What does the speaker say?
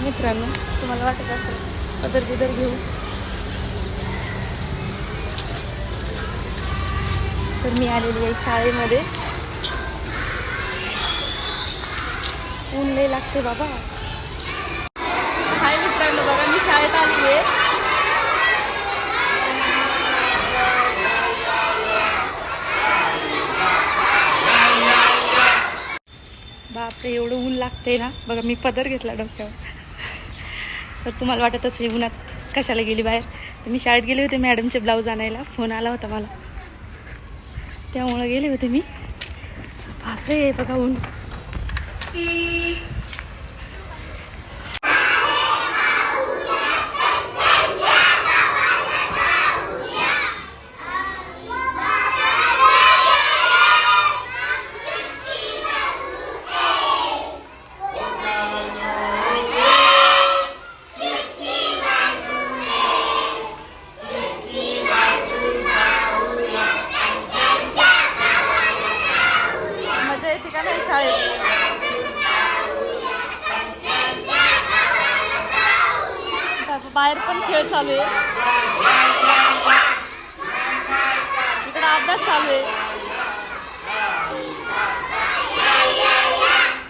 आहे मित्रांनो तुम्हाला वाटत असेल पदर बिदर घेऊ. तर मी आलेली आहे शाळेमध्ये. ऊन लय लागते बाबा. हाय मित्रांनो बघा मी शाळेत आली आहे. बापरे एवढं ऊन लागते ना. बघा मी पदर घेतला डोक्यावर. तर तुम्हाला वाटत असेल उन्हात कशाला गेली बाहेर? तर मी शाळेत गेले होते मॅडमचे ब्लाऊज आणायला. फोन आला होता मला. त्यामुळं गेले होते मी. बापरे बघा ऊन. येते का नाही शाळेत? बाहेर पण खेळ चालू आहे. इकडे अभ्यास चालू आहे.